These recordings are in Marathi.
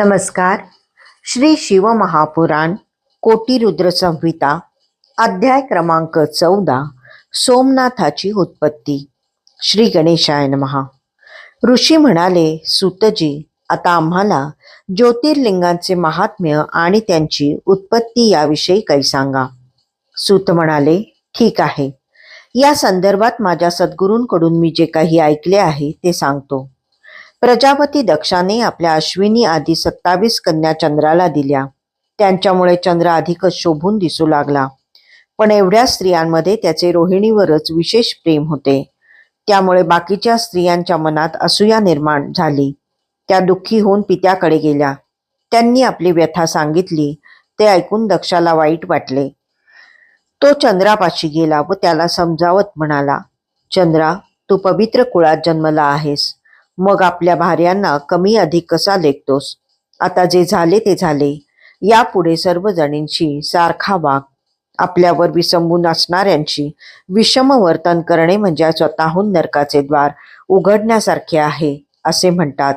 नमस्कार. श्री शिवमहापुराण कोटिरुद्र संहिता अध्याय क्रमांक चौदा सोमनाथाची उत्पत्ती. श्री गणेशाय नमहा ऋषी म्हणाले सुतजी आता आम्हाला ज्योतिर्लिंगांचे महात्म्य आणि त्यांची उत्पत्ती याविषयी काही सांगा. सूत म्हणाले ठीक आहे. या संदर्भात माझ्या सद्गुरूंकडून मी जे काही ऐकले आहे ते सांगतो. प्रजापती दक्षाने आपल्या अश्विनी आधी सत्तावीस कन्या चंद्राला दिल्या. त्यांच्यामुळे चंद्र अधिकच शोभून दिसू लागला. पण एवढ्या स्त्रियांमध्ये त्याचे रोहिणीवरच विशेष प्रेम होते. त्यामुळे बाकीच्या स्त्रियांच्या मनात असूया निर्माण झाली. त्या दुःखी होऊन पित्याकडे गेल्या. त्यांनी आपली व्यथा सांगितली. ते ऐकून दक्षाला वाईट वाटले. तो चंद्रापाशी गेला व त्याला समजावत म्हणाला चंद्रा तू पवित्र कुळात जन्मला आहेस. मग आपल्या भार्यांना कमी अधिक कसा लेखतोस? आता जे झाले ते झाले. यापुढे सर्वजणींशी सारखा वाग. आपल्यावर विसंबून असणाऱ्यांशी विषम वर्तन करणे म्हणजे स्वतःहून नरकाचे द्वार उघडण्यासारखे आहे असे म्हणतात.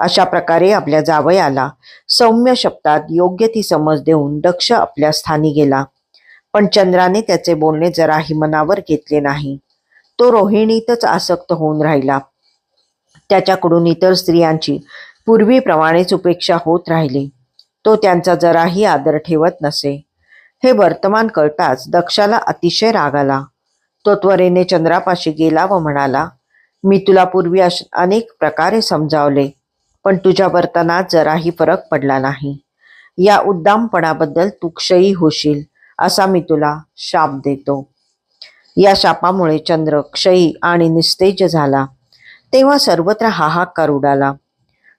अशा प्रकारे आपल्या जावयाला सौम्य शब्दात योग्य ती समज देऊन दक्ष आपल्या स्थानी गेला. पण चंद्राने त्याचे बोलणे जराही मनावर घेतले नाही. तो रोहिणीतच आसक्त होऊन राहिला. त्याच्याकडून इतर स्त्रियांची पूर्वीप्रमाणेच उपेक्षा होत राहिली. तो त्यांचा जराही आदर ठेवत नसे. हे वर्तमान कळताच दक्षाला अतिशय राग आला. तो त्वरेने चंद्रापाशी गेला व म्हणाला मी तुला पूर्वी अश- अनेक प्रकारे समजावले पण तुझ्या वर्तनात जराही फरक पडला नाही. या उद्दामपणाबद्दल तू क्षयी होशील असा मी तुला शाप देतो. या शापामुळे चंद्र क्षयी आणि निस्तेज झाला. तेव्हा सर्वत्र हाहाकार उडाला.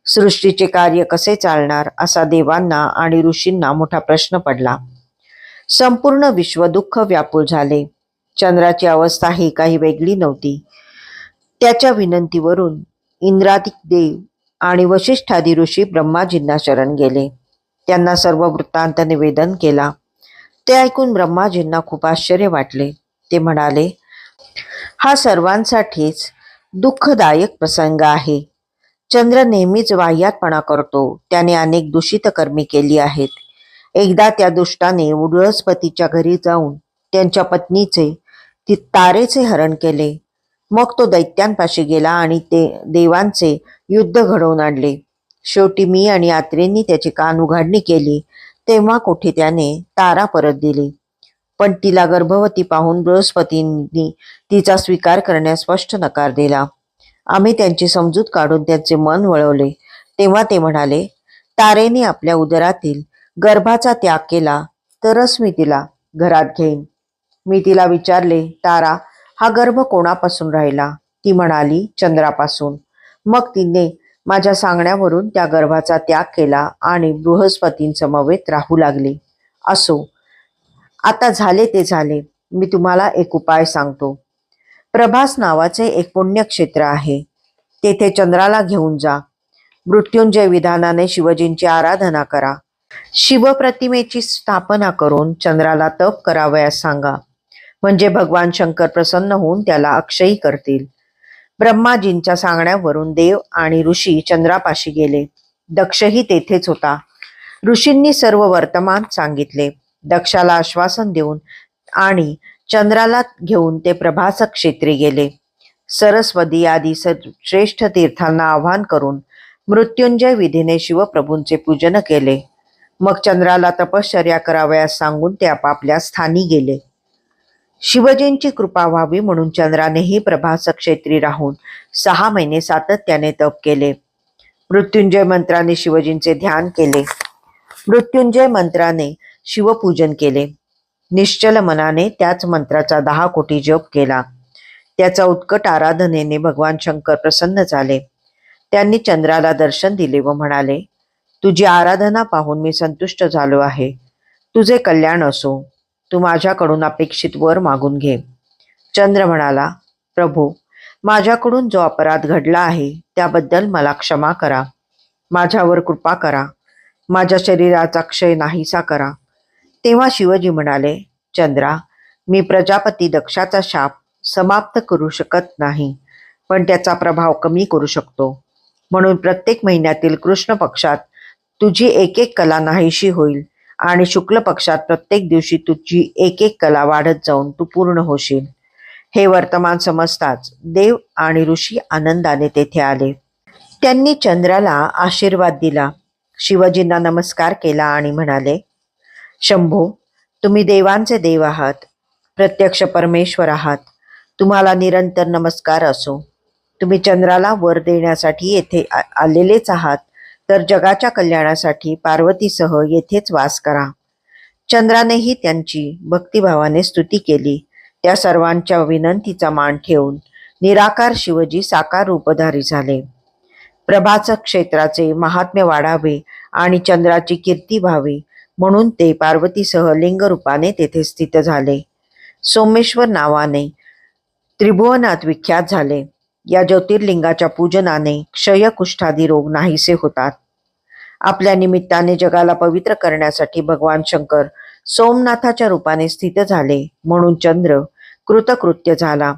सृष्टीचे कार्य कसे चालणार असा देवांना आणि ऋषींना मोठा प्रश्न पडला. संपूर्ण विश्व दुःख व्यापूळ झाले. चंद्राची अवस्था ही काही वेगळी नव्हती. त्याच्या विनंतीवरून इंद्रादिक देव आणि वशिष्ठादी ऋषी ब्रह्माजींना शरण गेले. त्यांना सर्व वृत्तांत निवेदन केला. ते ऐकून ब्रह्माजींना खूप आश्चर्य वाटले. ते म्हणाले हा सर्वांसाठीच दुःखदायक प्रसंग आहे. चंद्र नेहमीच वाह्यातपणा करतो. त्याने अनेक दूषित कर्मी केली आहेत. एकदा त्या दुष्टाने बृहस्पतीच्या घरी जाऊन त्यांच्या पत्नीचे ती तारेचे हरण केले. मग तो दैत्यांपाशी गेला आणि ते देवांचे युद्ध घडवून आणले. शेवटी मी आणि यात्रेंनी त्याची कान उघाडणी केली. तेव्हा कुठे त्याने तारा परत दिली. पण तिला गर्भवती पाहून बृहस्पतींनी तिचा स्वीकार करण्यास स्पष्ट नकार दिला. आम्ही त्यांची समजूत काढून त्यांचे मन वळवले. तेव्हा ते म्हणाले तारेने आपल्या उदरातील गर्भाचा त्याग केला तरच मी तिला घरात घेईन. मी तिला विचारले तारा हा गर्भ कोणापासून राहिला? ती म्हणाली चंद्रापासून. मग तिने माझ्या सांगण्यावरून त्या गर्भाचा त्याग केला आणि बृहस्पतींसमवेत राहू लागली. असो आता झाले ते झाले. मी तुम्हाला एक उपाय सांगतो. प्रभास नावाचे एक पुण्यक्षेत्र आहे. तेथे चंद्राला घेऊन जा. मृत्युंजय विधानाने शिवजींची आराधना करा. शिवप्रतिमेची स्थापना करून चंद्राला तप करावयास सांगा. म्हणजे भगवान शंकर प्रसन्न होऊन त्याला अक्षयी करतील. ब्रह्माजींच्या सांगण्यावरून देव आणि ऋषी चंद्रापाशी गेले. दक्षही तेथेच होता. ऋषींनी सर्व वर्तमान सांगितले. दक्षाला आश्वासन देऊन आणि चंद्राला घेऊन ते प्रभासक क्षेत्री गेले. सरस्वती आदी श्रेष्ठ तीर्थांना आवाहन करून मृत्युंजय विधीने शिवप्रभूंचे पूजन केले. मग चंद्राला तपश्चर्या करावयास सांगून ते आपापल्या स्थानी गेले. शिवजींची कृपा व्हावी म्हणून चंद्रानेही प्रभासक क्षेत्री राहून सहा महिने सातत्याने तप केले. मृत्युंजय मंत्राने शिवजींचे ध्यान केले. मृत्युंजय मंत्राने शिवपूजन केले. निश्चल मनाने त्याच मंत्राचा दहा कोटी जप केला. त्याचा उत्कट आराधनेने भगवान शंकर प्रसन्न झाले. त्यांनी चंद्राला दर्शन दिले व म्हणाले तुझी आराधना पाहून मी संतुष्ट झालो आहे. तुझे कल्याण असो. तू माझ्याकडून अपेक्षित वर मागून घे. चंद्र म्हणाला प्रभू माझ्याकडून जो अपराध घडला आहे त्याबद्दल मला क्षमा करा. माझ्यावर कृपा करा. माझ्या शरीराचा क्षय नाहीसा करा. तेव्हा शिवजी म्हणाले चंद्रा मी प्रजापती दक्षाचा शाप समाप्त करू शकत नाही पण त्याचा प्रभाव कमी करू शकतो. म्हणून प्रत्येक महिन्यातील कृष्ण पक्षात तुझी एक एक कला नाहीशी होईल आणि शुक्ल पक्षात प्रत्येक दिवशी तुझी एक एक कला वाढत जाऊन तू पूर्ण होशील. हे वर्तमान समजताच देव आणि ऋषी आनंदाने तेथे आले. त्यांनी चंद्राला आशीर्वाद दिला. शिवजींना नमस्कार केला आणि म्हणाले शंभो तुम्ही देवांचे देव आहात प्रत्यक्ष परमेश्वर आहात तुम्हाला निरंतर नमस्कार असो. तुम्ही चंद्राला वर देण्यासाठी येथे आ- आलेलेच आहात तर जगाच्या कल्याणासाठी पार्वतीसह येथेच वास करा. चंद्रानेही त्यांची भक्तिभावाने स्तुती केली. त्या सर्वांच्या विनंतीचा मान ठेवून निराकार शिवजी साकार रूपधारी झाले. प्रभाचक क्षेत्राचे महात्म्य वाढावे आणि चंद्राची कीर्ती व्हावी म्हणून ते पार्वतीसह लिंगरूपाने तेथे स्थित झाले. सोमेश्वर नावाने त्रिभुवनात विख्यात झाले. या ज्योतिर्लिंगाच्या पूजनाने क्षय कुष्ठादी रोग नाहीसे होतात. आपल्या निमित्ताने जगाला पवित्र करण्यासाठी भगवान शंकर सोमनाथाच्या रूपाने स्थित झाले. म्हणून चंद्र कृतकृत्य झाला.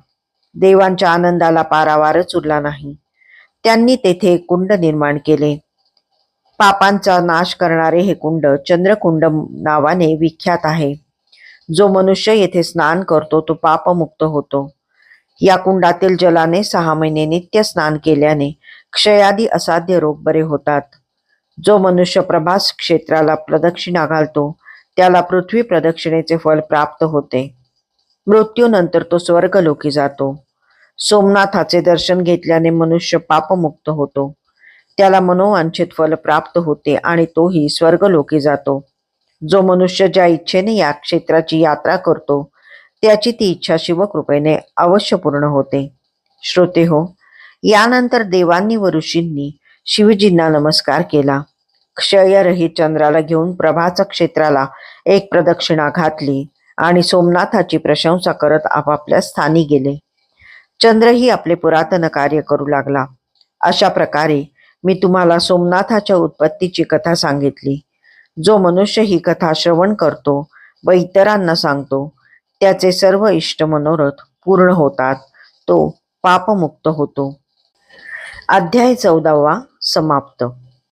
देवांच्या आनंदाला पारावारच उरला नाही. त्यांनी तेथे एक कुंड निर्माण केले. पापांचा नाश करणारे हे कुंड चंद्रकुंड नावाने विख्यात आहे. जो मनुष्य येथे स्नान करतो तो पापमुक्त होतो. या कुंडातील जलाने सहा महिने नित्य स्नान केल्याने क्षयादी असाध्य रोग बरे होतात. जो मनुष्य प्रभास क्षेत्राला प्रदक्षिणा घालतो त्याला पृथ्वी प्रदक्षिणेचे फल प्राप्त होते. मृत्यूनंतर तो स्वर्गलोकी जातो. सोमनाथाचे दर्शन घेतल्याने मनुष्य पापमुक्त होतो. त्याला मनोवांछित फल प्राप्त होते आणि तोही स्वर्गलोकी जातो. जो मनुष्य ज्या इच्छेने या क्षेत्राची यात्रा करतो त्याची ती इच्छा शिवकृपेने अवश्य पूर्ण होते. श्रोते हो यानंतर देवांनी व ऋषींनी शिवजींना नमस्कार केला. क्षयरहित चंद्राला घेऊन प्रभाचं क्षेत्राला एक प्रदक्षिणा घातली आणि सोमनाथाची प्रशंसा करत आपापल्या स्थानी गेले. चंद्रही आपले पुरातन कार्य करू लागला. अशा प्रकारे मी तुम्हाला सोमनाथाच्या उत्पत्तीची कथा सांगितली. जो मनुष्य ही कथा श्रवण करतो व इतरांना सांगतो त्याचे सर्व इष्ट मनोरथ पूर्ण होतात तो पापमुक्त होतो. अध्याय चौदावा समाप्त.